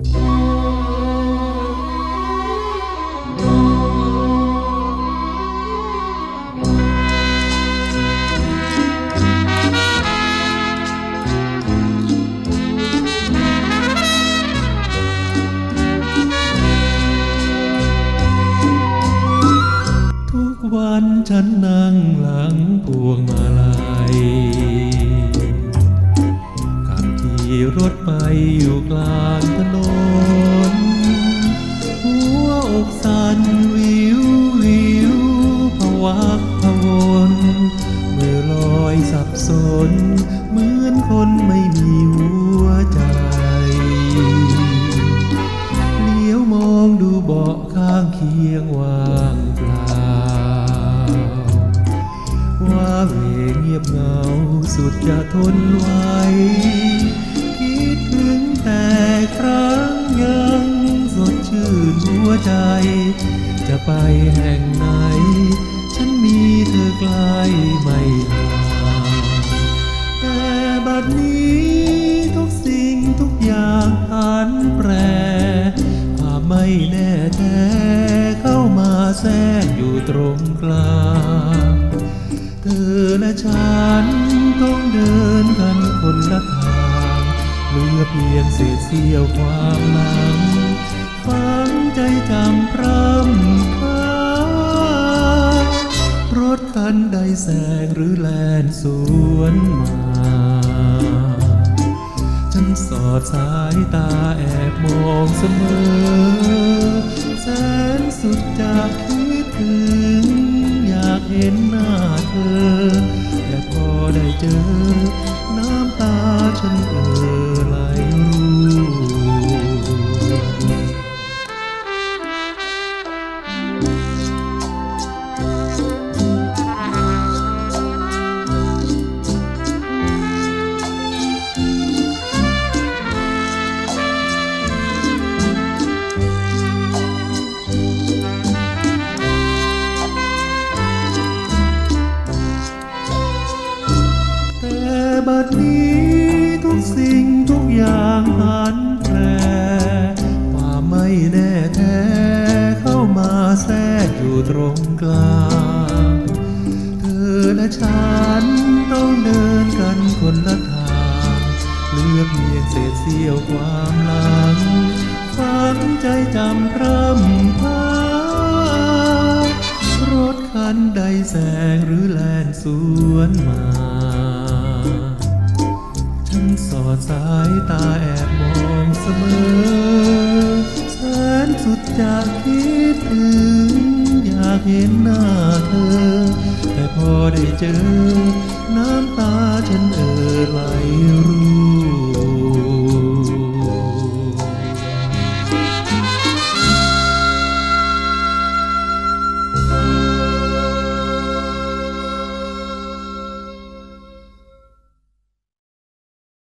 ทุกวันฉันนั่งหลังพวงมาลัย อยู่กลางถนน หัวอกสั่นวิววิวผวักผวนมือลอยสับสน เหมือนคนไม่มีหัวใจเลี้ยวมองดูเบาะข้างเคียงว่างเปล่าว่าเวเงียบเหงาสุดจะทนไหว จะไปแห่งไหน ฉันมีเธอใกล้ไม่ห่างแต่บัดนี้ทุกสิ่งทุกอย่างผันแปรความไม่แน่แท้เข้ามาแทรกอยู่ตรงกลาง เธอและฉันต้องเดินกันคนละทางเหลือเพียงเศษเสี้ยวความหลังฟัง ใจจำพร่ำพารถคันใดแสงหรือแลนสวนมา ฉันสอดสายตาแอบมองเสมอ แสนสุดจากคิดถึง อยากเห็นหน้าเธอ แต่พอได้เจอ บัดนี้ทุกสิ่งทุกอย่างหันแปรความไม่แน่แท้เข้ามาแทรกอยู่ตรงกลาง เธอและฉันต้องเดินกันคนละทาง เลือกเพียงเศษเสี้ยวความหลังฝังใจจำพร่ำพารถคันใดแสงหรือแลนสวนมา สุดจากคิดถึงอยากเห็นหน้าเธอ แต่พอได้เจอ น้ำตาฉันเอ่อไหลร่